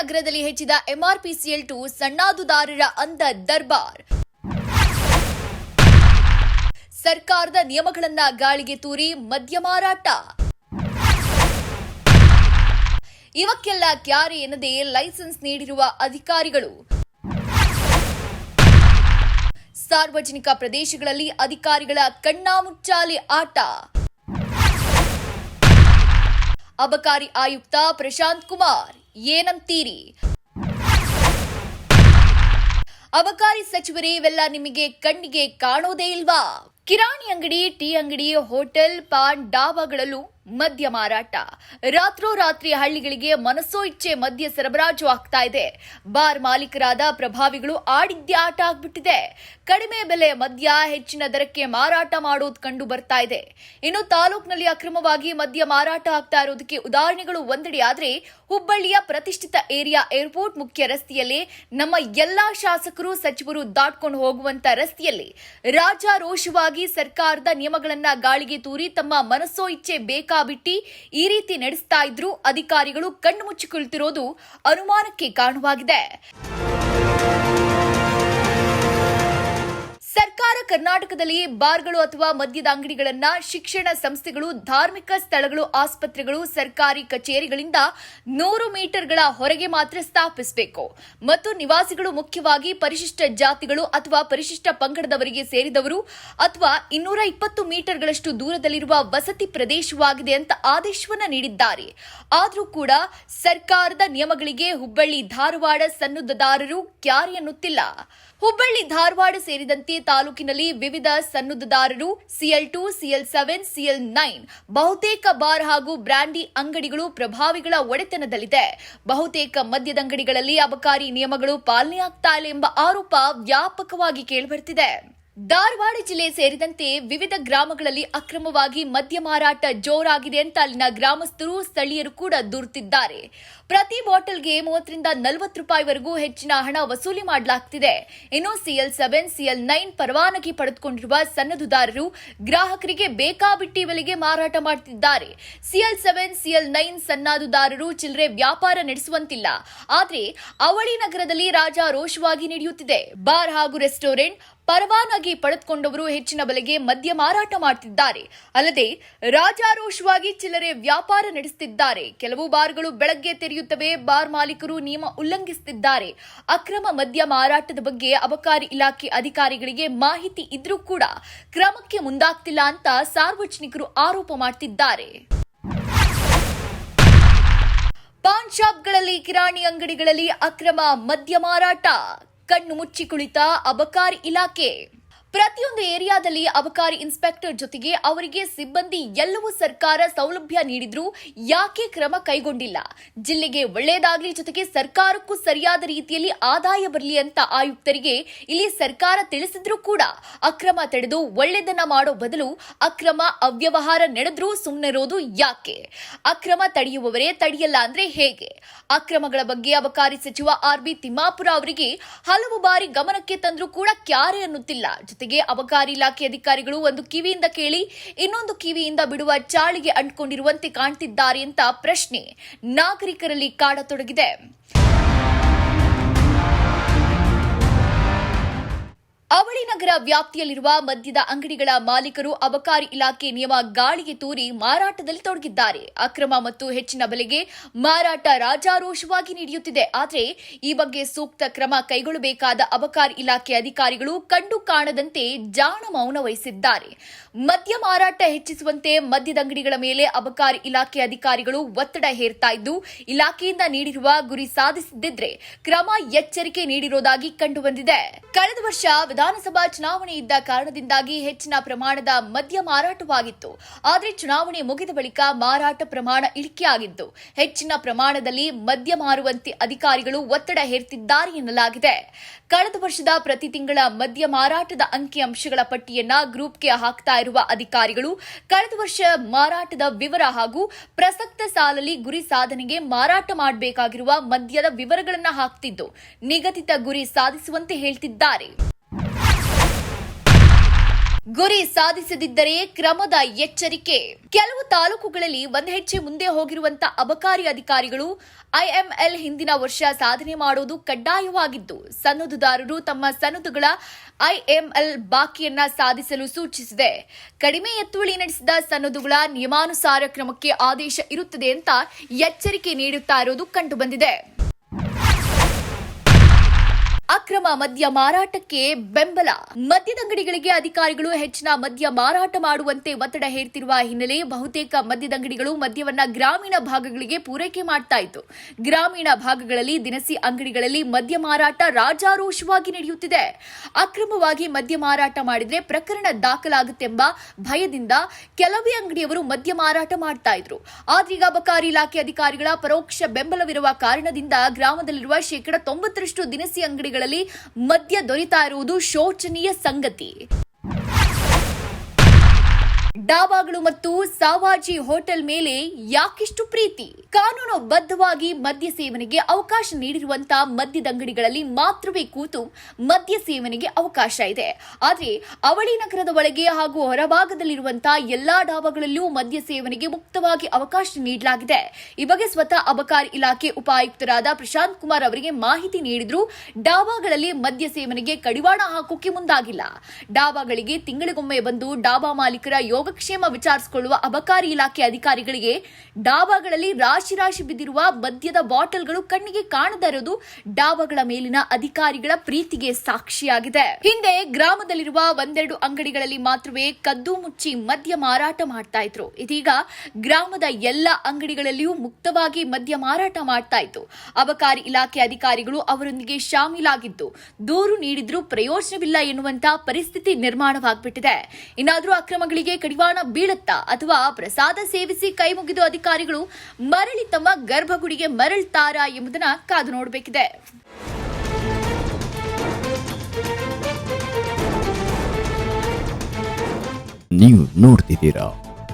ನಗರದಲ್ಲಿ ಹೆಚ್ಚಿದ ಎಂಆರ್ಪಿಸಿಎಲ್ ಟು ಸಣ್ಣಾದುದಾರರ ಅಂದ ದರ್ಬಾರ್. ಸರ್ಕಾರದ ನಿಯಮಗಳನ್ನ ಗಾಳಿಗೆ ತೂರಿ ಮದ್ಯ ಮಾರಾಟ. ಇವಕ್ಕೆಲ್ಲ ಕ್ಯಾರೆ ಎನ್ನದೇ ಲೈಸೆನ್ಸ್ ನೀಡಿರುವ ಅಧಿಕಾರಿಗಳು. ಸಾರ್ವಜನಿಕ ಪ್ರದೇಶಗಳಲ್ಲಿ ಅಧಿಕಾರಿಗಳ ಕಣ್ಣಾಮುಚ್ಚಾಲೆ ಆಟ. ಅಬಕಾರಿ ಆಯುಕ್ತ ಪ್ರಶಾಂತ್ ಕುಮಾರ್, ಏನಂತೀರಿ? ಅಬಕಾರಿ ಸಚಿವರೇ, ಇವೆಲ್ಲ ನಿಮಗೆ ಕಣ್ಣಿಗೆ ಕಾಣೋದೇ ಇಲ್ವಾ? ಕಿರಾಣಿ ಅಂಗಡಿ, ಟೀ ಅಂಗಡಿ, ಹೋಟೆಲ್, ಪಾನ್, ಡಾಬಾಗಳಲ್ಲೂ ಮದ್ಯ ಮಾರಾಟ. ರಾತ್ರೋರಾತ್ರಿ ಹಳ್ಳಿಗಳಿಗೆ ಮನಸ್ಸೋ ಇಚ್ಛೆ ಮದ್ಯ ಸರಬರಾಜು ಆಗ್ತಾ ಇದೆ. ಬಾರ್ ಮಾಲೀಕರಾದ ಪ್ರಭಾವಿಗಳು ಆಡಿದ್ದೇ ಆಟ ಆಗ್ಬಿಟ್ಟಿದೆ. ಕಡಿಮೆ ಬೆಲೆ ಮದ್ಯ, ಹೆಚ್ಚಿನ ದರಕ್ಕೆ ಮಾರಾಟ ಮಾಡೋದು ಕಂಡು ಬರ್ತಾ ಇದೆ. ಇನ್ನು ತಾಲೂಕಿನಲ್ಲಿ ಅಕ್ರಮವಾಗಿ ಮದ್ಯ ಮಾರಾಟ ಆಗ್ತಾ ಇರೋದಕ್ಕೆ ಉದಾಹರಣೆಗಳು ಒಂದೆಡೆ ಆದ್ರೆ, ಹುಬ್ಬಳ್ಳಿಯ ಪ್ರತಿಷ್ಠಿತ ಏರಿಯಾ ಏರ್ಪೋರ್ಟ್ ಮುಖ್ಯ ರಸ್ತೆಯಲ್ಲಿ ನಮ್ಮ ಎಲ್ಲಾ ಶಾಸಕರು, ಸಚಿವರು ದಾಟ್ಕೊಂಡು ಹೋಗುವಂತ ರಸ್ತೆಯಲ್ಲಿ ರಾಜಾರೋಷವಾಗಿ ಸರ್ಕಾರದ ನಿಯಮಗಳನ್ನ ಗಾಳಿಗೆ ತೂರಿ ತಮ್ಮ ಮನಸ್ಸೋ ಇಚ್ಛೆ ಬೇಕಾಬಿಟ್ಟಿ ಈ ರೀತಿ ನಡೆಸ್ತಾ ಇದ್ರು ಅಧಿಕಾರಿಗಳು ಕಣ್ಣು ಮುಚ್ಚಿ ಕುಳಿತಿರೋದು ಅನುಮಾನಕ್ಕೆ ಕಾರಣವಾಗಿದೆ. ಸರ್ಕಾರ ಕರ್ನಾಟಕದಲ್ಲಿ ಬಾರ್ಗಳು ಅಥವಾ ಮದ್ಯದ ಅಂಗಡಿಗಳನ್ನ ಶಿಕ್ಷಣ ಸಂಸ್ಥೆಗಳು, ಧಾರ್ಮಿಕ ಸ್ಥಳಗಳು, ಆಸ್ಪತ್ರೆಗಳು, ಸರ್ಕಾರಿ ಕಚೇರಿಗಳಿಂದ ನೂರು ಮೀಟರ್ಗಳ ಹೊರಗೆ ಮಾತ್ರ ಸ್ಥಾಪಿಸಬೇಕು. ಮತ್ತು ನಿವಾಸಿಗಳು ಮುಖ್ಯವಾಗಿ ಪರಿಶಿಷ್ಟ ಜಾತಿಗಳು ಅಥವಾ ಪರಿಶಿಷ್ಟ ಪಂಗಡದವರಿಗೆ ಸೇರಿದವರು ಅಥವಾ ಇನ್ನೂರ ಇಪ್ಪತ್ತು ಮೀಟರ್ಗಳಷ್ಟು ದೂರದಲ್ಲಿರುವ ವಸತಿ ಪ್ರದೇಶವಾಗಿದೆ ಅಂತ ಆದೇಶವನ್ನು ನೀಡಿದ್ದಾರೆ. ಆದರೂ ಕೂಡ ಸರ್ಕಾರದ ನಿಯಮಗಳಿಗೆ ಹುಬ್ಬಳ್ಳಿ ಧಾರವಾಡ ಸನ್ನದ್ಧದಾರರು ಕ್ಯಾರಿ ಅನ್ನುತ್ತಿಲ್ಲ ಹುಬ್ಬಳ್ಳಿ ಧಾರವಾಡ ಸೇರಿದಂತೆ ತಾಲೂಕಿನಲ್ಲಿ ವಿವಿಧ ಸನ್ನದ್ಧದಾರರು, CL two, CL seven, CL nine ಬಹುತೇಕ ಬಾರ್ ಹಾಗೂ ಬ್ರಾಂಡಿ ಅಂಗಡಿಗಳು ಪ್ರಭಾವಿಗಳ ಒಡೆತನದಲ್ಲಿದೆ. ಬಹುತೇಕ ಮದ್ಯದಂಗಡಿಗಳಲ್ಲಿ ಅಬಕಾರಿ ನಿಯಮಗಳು ಪಾಲನೆಯಾಗ್ತಾ ಇಲ್ಲ ಎಂಬ ಆರೋಪ ವ್ಯಾಪಕವಾಗಿ ಕೇಳಿಬರ್ತಿದೆ. ಧಾರವಾಡ ಜಿಲ್ಲೆ ಸೇರಿದಂತೆ ವಿವಿಧ ಗ್ರಾಮಗಳಲ್ಲಿ ಅಕ್ರಮವಾಗಿ ಮದ್ಯ ಮಾರಾಟ ಜೋರಾಗಿದೆ ಅಂತ ಅಲ್ಲಿನ ಗ್ರಾಮಸ್ಥರು, ಸ್ಥಳೀಯರು ಕೂಡ ದೂರುತ್ತಿದ್ದಾರೆ. ಪ್ರತಿ ಬಾಟಲ್ಗೆ ಮೂವತ್ತರಿಂದ ನಲವತ್ತು ರೂಪಾಯಿವರೆಗೂ ಹೆಚ್ಚಿನ ಹಣ ವಸೂಲಿ ಮಾಡಲಾಗ್ತಿದೆ. ಇನ್ನು ಸಿಎಲ್ ಸೆವೆನ್, ಸಿಎಲ್ ನೈನ್ ಪರವಾನಗಿ ಪಡೆದುಕೊಂಡಿರುವ ಸನ್ನದುದಾರರು ಗ್ರಾಹಕರಿಗೆ ಬೇಕಾಬಿಟ್ಟಿ ಬೆಲೆಗೆ ಮಾರಾಟ ಮಾಡುತ್ತಿದ್ದಾರೆ ಸಿಎಲ್ ಸೆವೆನ್, ಸಿಎಲ್ ನೈನ್ ಸನ್ನಾದುದಾರರು ಚಿಲ್ಲರೆ ವ್ಯಾಪಾರ ನಡೆಸುವಂತಿಲ್ಲ. ಆದರೆ ಅವಳಿ ನಗರದಲ್ಲಿ ರಾಜಾರೋಷವಾಗಿ ನಡೆಯುತ್ತಿದೆ. ಬಾರ್ ಹಾಗೂ ರೆಸ್ಟೋರೆಂಟ್ ಪರವಾನಗಿ ಪಡೆದುಕೊಂಡವರು ಹೆಚ್ಚಿನ ಬೆಲೆಗೆ ಮದ್ಯ ಮಾರಾಟ ಮಾಡುತ್ತಿದ್ದಾರೆ ಅಲ್ಲದೆ ರಾಜಾರೋಷವಾಗಿ ಚಿಲ್ಲರೆ ವ್ಯಾಪಾರ ನಡೆಸುತ್ತಿದ್ದಾರೆ. ಕೆಲವು ಬಾರ್ಗಳು ಬೆಳಗ್ಗೆ ತೆರೆಯುತ್ತವೆ. ಬಾರ್ ಮಾಲೀಕರು ನಿಯಮ ಉಲ್ಲಂಘಿಸುತ್ತಿದ್ದಾರೆ. ಅಕ್ರಮ ಮದ್ಯ ಮಾರಾಟದ ಬಗ್ಗೆ ಅಬಕಾರಿ ಇಲಾಖೆ ಅಧಿಕಾರಿಗಳಿಗೆ ಮಾಹಿತಿ ಇದ್ರೂ ಕೂಡ ಕ್ರಮಕ್ಕೆ ಮುಂದಾಗ್ತಿಲ್ಲ ಅಂತ ಸಾರ್ವಜನಿಕರು ಆರೋಪ ಮಾಡುತ್ತಿದ್ದಾರೆ ಪಾನ್ ಶಾಪ್ಗಳಲ್ಲಿ ಕಿರಾಣಿ ಅಂಗಡಿಗಳಲ್ಲಿ ಅಕ್ರಮ ಮದ್ಯ ಮಾರಾಟ ಕಣ್ಣು ಮುಚ್ಚಿ ಕುಳಿತ ಅಬಕಾರಿ ಇಲಾಖೆ. ಪ್ರತಿಯೊಂದು ಏರಿಯಾದಲ್ಲಿ ಅಬಕಾರಿ ಇನ್ಸ್ಪೆಕ್ಟರ್ ಜೊತೆಗೆ ಅವರಿಗೆ ಸಿಬ್ಬಂದಿ ಎಲ್ಲವೂ ಸರ್ಕಾರ ಸೌಲಭ್ಯ ನೀಡಿದ್ರೂ ಯಾಕೆ ಕ್ರಮ ಕೈಗೊಂಡಿಲ್ಲ? ಜಿಲ್ಲೆಗೆ ಒಳ್ಳೆಯದಾಗಲಿ ಜೊತೆಗೆ ಸರ್ಕಾರಕ್ಕೂ ಸರಿಯಾದ ರೀತಿಯಲ್ಲಿ ಆದಾಯ ಬರಲಿ ಅಂತ ಆಯುಕ್ತರಿಗೆ ಇಲ್ಲಿ ಸರ್ಕಾರ ತಿಳಿಸಿದ್ರೂ ಕೂಡ ಅಕ್ರಮ ತಡೆದು ಒಳ್ಳೆದನ್ನ ಮಾಡೋ ಬದಲು ಅಕ್ರಮ ಅವ್ಯವಹಾರ ನಡೆದ್ರೂ ಸುಮ್ಮನಿರೋದು ಯಾಕೆ? ಅಕ್ರಮ ತಡೆಯುವವರೇ ತಡೆಯಲ್ಲ ಅಂದ್ರೆ ಹೇಗೆ? ಅಕ್ರಮಗಳ ಬಗ್ಗೆ ಅಬಕಾರಿ ಸಚಿವ ಆರ್ ಬಿ ತಿಮ್ಮಾಪುರ ಅವರಿಗೆ ಹಲವು ಬಾರಿ ಗಮನಕ್ಕೆ ತಂದ್ರೂ ಕೂಡ ಕ್ಯಾರೆ ಅನ್ನುತ್ತಿಲ್ಲ. ಜೊತೆಗೆ ಅಬಕಾರಿ ಇಲಾಖೆ ಅಧಿಕಾರಿಗಳು ಒಂದು ಕಿವಿಯಿಂದ ಕೇಳಿ ಇನ್ನೊಂದು ಕಿವಿಯಿಂದ ಬಿಡುವ ಚಾಳಿಗೆ ಅಂಟಿಕೊಂಡಿರುವಂತೆ ಕಾಣ್ತಿದ್ದಾರೆ ಅಂತ ಪ್ರಶ್ನೆ ನಾಗರಿಕರಲ್ಲಿ ಕಾಡತೊಡಗಿದೆ. ಅವಳಿ ನಗರ ವ್ಯಾಪ್ತಿಯಲ್ಲಿರುವ ಮದ್ಯದ ಅಂಗಡಿಗಳ ಮಾಲೀಕರು ಅಬಕಾರಿ ಇಲಾಖೆ ನಿಯಮ ಗಾಳಿಗೆ ತೂರಿ ಮಾರಾಟದಲ್ಲಿ ತೊಡಗಿದ್ದಾರೆ. ಅಕ್ರಮ ಮತ್ತು ಹೆಚ್ಚಿನ ಬೆಲೆಗೆ ಮಾರಾಟ ರಾಜಾರೋಷವಾಗಿ ನಡೆಯುತ್ತಿದೆ. ಆದರೆ ಈ ಬಗ್ಗೆ ಸೂಕ್ತ ಕ್ರಮ ಕೈಗೊಳ್ಳಬೇಕಾದ ಅಬಕಾರಿ ಇಲಾಖೆ ಅಧಿಕಾರಿಗಳು ಕಂಡು ಕಾಣದಂತೆ ಜಾಣ ಮೌನ ವಹಿಸಿದ್ದಾರೆ. ಮದ್ಯ ಮಾರಾಟ ಹೆಚ್ಚಿಸುವಂತೆ ಮದ್ಯದ ಅಂಗಡಿಗಳ ಮೇಲೆ ಅಬಕಾರಿ ಇಲಾಖೆ ಅಧಿಕಾರಿಗಳು ಒತ್ತಡ ಹೇರ್ತಾ ಇದ್ದು, ಇಲಾಖೆಯಿಂದ ನೀಡಿರುವ ಗುರಿ ಸಾಧಿಸದಿದ್ರೆ ಕ್ರಮ ಎಚ್ಚರಿಕೆ ನೀಡಿರುವುದಾಗಿ ಕಂಡುಬಂದಿದೆ. ಕಳೆದ ವರ್ಷ ವಿಧಾನಸಭಾ ಚುನಾವಣೆ ಇದ್ದ ಕಾರಣದಿಂದಾಗಿ ಹೆಚ್ಚಿನ ಪ್ರಮಾಣದ ಮದ್ಯ ಮಾರಾಟವಾಗಿತ್ತು. ಆದರೆ ಚುನಾವಣೆ ಮುಗಿದ ಬಳಿಕ ಮಾರಾಟ ಪ್ರಮಾಣ ಇಳಿಕೆಯಾಗಿದ್ದು ಹೆಚ್ಚಿನ ಪ್ರಮಾಣದಲ್ಲಿ ಮದ್ಯ ಮಾರುವಂತೆ ಅಧಿಕಾರಿಗಳು ಒತ್ತಡ ಹೇರ್ತಿದ್ದಾರೆ ಎನ್ನಲಾಗಿದೆ. ಕಳೆದ ವರ್ಷದ ಪ್ರತಿ ತಿಂಗಳ ಮದ್ಯ ಮಾರಾಟದ ಅಂಕಿಅಂಶಗಳ ಪಟ್ಟಿಯನ್ನ ಗ್ರೂಪ್ಗೆ ಹಾಕ್ತಾ ಇರುವ ಅಧಿಕಾರಿಗಳು ಕಳೆದ ವರ್ಷ ಮಾರಾಟದ ವಿವರ ಹಾಗೂ ಪ್ರಸಕ್ತ ಸಾಲಲ್ಲಿ ಗುರಿ ಸಾಧನೆಗೆ ಮಾರಾಟ ಮಾಡಬೇಕಾಗಿರುವ ಮದ್ಯದ ವಿವರಗಳನ್ನು ಹಾಕ್ತಿದ್ದು. ನಿಗದಿತ ಗುರಿ ಸಾಧಿಸುವಂತೆ ಹೇಳ್ತಿದ್ದಾರೆ. ಗುರಿ ಸಾಧಿಸದಿದ್ದರೆ ಕ್ರಮದ ಎಚ್ಚರಿಕೆ. ಕೆಲವು ತಾಲೂಕುಗಳಲ್ಲಿ ಒಂದು ಹೆಜ್ಜೆ ಮುಂದೆ ಹೋಗಿರುವಂತ ಅಬಕಾರಿ ಅಧಿಕಾರಿಗಳು ಐಎಂಎಲ್ ಹಿಂದಿನ ವರ್ಷ ಸಾಧನೆ ಮಾಡುವುದು ಕಡ್ಡಾಯವಾಗಿದ್ದು ಸನ್ನದುದಾರರು ತಮ್ಮ ಸನ್ನದುಗಳ ಐಎಂಎಲ್ ಬಾಕಿಯನ್ನ ಸಾಧಿಸಲು ಸೂಚಿಸಿದೆ. ಕಡಿಮೆ ಎತ್ತುವಳಿ ನಡೆಸಿದ ಸನ್ನದುಗಳ ನಿಯಮಾನುಸಾರ ಕ್ರಮಕ್ಕೆ ಆದೇಶ ಇರುತ್ತದೆ ಅಂತ ಎಚ್ಚರಿಕೆ ನೀಡುತ್ತಾ ಇರೋದು ಕಂಡುಬಂದಿದೆ ಅಕ್ರಮ ಮದ್ಯ ಮಾರಾಟಕ್ಕೆ ಬೆಂಬಲ. ಮದ್ಯದಂಗಡಿಗಳಿಗೆ ಅಧಿಕಾರಿಗಳು ಹೆಚ್ಚಿನ ಮದ್ಯ ಮಾರಾಟ ಮಾಡುವಂತೆ ಒತ್ತಡ ಹೇರ್ತಿರುವ ಹಿನ್ನೆಲೆ ಬಹುತೇಕ ಮದ್ಯದಂಗಡಿಗಳು ಮದ್ಯವನ್ನ ಗ್ರಾಮೀಣ ಭಾಗಗಳಿಗೆ ಪೂರೈಕೆ ಮಾಡ್ತಾ ಇತ್ತು. ಗ್ರಾಮೀಣ ಭಾಗಗಳಲ್ಲಿ ದಿನಸಿ ಅಂಗಡಿಗಳಲ್ಲಿ ಮದ್ಯ ಮಾರಾಟ ರಾಜಾರೋಷವಾಗಿ ನಡೆಯುತ್ತಿದೆ. ಅಕ್ರಮವಾಗಿ ಮದ್ಯ ಮಾರಾಟ ಮಾಡಿದ್ರೆ ಪ್ರಕರಣ ದಾಖಲಾಗುತ್ತೆಂಬ ಭಯದಿಂದ ಕೆಲವೇ ಅಂಗಡಿಯವರು ಮದ್ಯ ಮಾರಾಟ ಮಾಡ್ತಾ ಇದ್ರು. ಆದ್ರೀಗ ಅಬಕಾರಿ ಇಲಾಖೆ ಅಧಿಕಾರಿಗಳ ಪರೋಕ್ಷ ಬೆಂಬಲವಿರುವ ಕಾರಣದಿಂದ ಗ್ರಾಮದಲ್ಲಿರುವ ಶೇಕಡ ತೊಂಬತ್ತರಷ್ಟು ದಿನಸಿ ಅಂಗಡಿಗಳಲ್ಲಿ ಮದ್ಯ ದೊರೀತಾ ಇರುವುದು ಶೋಚನೀಯ ಸಂಗತಿ. ಡಾಬಾಗಳು ಮತ್ತು ಸಾವಾಜಿ ಹೋಟೆಲ್ ಮೇಲೆ ಯಾಕಿಷ್ಟು ಪ್ರೀತಿ? ಕಾನೂನುಬದ್ಧವಾಗಿ ಮದ್ಯ ಸೇವನೆಗೆ ಅವಕಾಶ ನೀಡಿರುವಂತಹ ಮದ್ಯದಂಗಡಿಗಳಲ್ಲಿ ಮಾತ್ರವೇ ಕೂತು ಮದ್ಯ ಸೇವನೆಗೆ ಅವಕಾಶ ಇದೆ. ಆದರೆ ಅವಳಿ ನಗರದ ಒಳಗೆ ಹಾಗೂ ಹೊರಭಾಗದಲ್ಲಿರುವಂತಹ ಎಲ್ಲಾ ಡಾಬಾಗಳಲ್ಲೂ ಮದ್ಯ ಸೇವನೆಗೆ ಮುಕ್ತವಾಗಿ ಅವಕಾಶ ನೀಡಲಾಗಿದೆ. ಈ ಬಗ್ಗೆ ಸ್ವತಃ ಅಬಕಾರಿ ಇಲಾಖೆ ಉಪಾಯುಕ್ತರಾದ ಪ್ರಶಾಂತ್ ಕುಮಾರ್ ಅವರಿಗೆ ಮಾಹಿತಿ ನೀಡಿದ್ರು ಡಾಬಾಗಳಲ್ಲಿ ಮದ್ಯ ಸೇವನೆಗೆ ಕಡಿವಾಣ ಹಾಕೋಕೆ ಮುಂದಾಗಿಲ್ಲ. ಡಾಬಾಗಳಿಗೆ ತಿಂಗಳಿಗೊಮ್ಮೆ ಬಂದು ಡಾಬಾ ಮಾಲೀಕರ ಯೋಗಕ್ಷೇಮ ವಿಚಾರಿಸಿಕೊಳ್ಳುವ ಅಬಕಾರಿ ಇಲಾಖೆ ಅಧಿಕಾರಿಗಳಿಗೆ ಡಾಬಾಗಳಲ್ಲಿ ರಾಶಿ ರಾಶಿ ಬಿದ್ದಿರುವ ಮದ್ಯದ ಬಾಟಲ್ಗಳು ಕಣ್ಣಿಗೆ ಕಾಣದ ಇರೋದು ಡಾಬಾಗಳ ಮೇಲಿನ ಅಧಿಕಾರಿಗಳ ಪ್ರೀತಿಗೆ ಸಾಕ್ಷಿಯಾಗಿದೆ. ಹಿಂದೆ ಗ್ರಾಮದಲ್ಲಿರುವ ಒಂದೆರಡು ಅಂಗಡಿಗಳಲ್ಲಿ ಮಾತ್ರವೇ ಕದ್ದು ಮುಚ್ಚಿ ಮದ್ಯ ಮಾರಾಟ ಮಾಡ್ತಾ ಇದ್ರು. ಇದೀಗ ಗ್ರಾಮದ ಎಲ್ಲ ಅಂಗಡಿಗಳಲ್ಲಿಯೂ ಮುಕ್ತವಾಗಿ ಮದ್ಯ ಮಾರಾಟ ಮಾಡ್ತಾ ಇತ್ತು. ಅಬಕಾರಿ ಇಲಾಖೆ ಅಧಿಕಾರಿಗಳು ಅವರೊಂದಿಗೆ ಶಾಮೀಲಾಗಿದ್ದು, ದೂರು ನೀಡಿದ್ರೂ ಪ್ರಯೋಜನವಿಲ್ಲ ಎನ್ನುವಂತಹ ಪರಿಸ್ಥಿತಿ ನಿರ್ಮಾಣವಾಗ್ಬಿಟ್ಟಿದೆ. ಇನ್ನಾದರೂ ಅಕ್ರಮಗಳಿಗೆ ಕಡಿವಾಣ ಬೀಳುತ್ತಾ ಅಥವಾ ಪ್ರಸಾದ ಸೇವಿಸಿ ಕೈ ಮುಗಿದು ಅಧಿಕಾರಿಗಳು ಮರಳಿ ತಮ್ಮ ಗರ್ಭಗುಡಿಗೆ ಮರಳುತ್ತಾರಾ ಎಂಬುದನ್ನ ಕಾದು ನೋಡಬೇಕಿದೆ. ನೀವು ನೋಡ್ತಿದ್ದೀರಾ?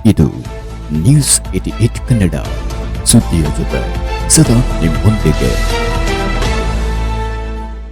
ಇದು ನ್ಯೂಸ್ ಏಟಿ ಏಟ್ ಕನ್ನಡ. ಸುದ್ದಿಯ ಜೊತೆ ಸದಾ ನಿಮ್ಮೊಂದಿಗೆ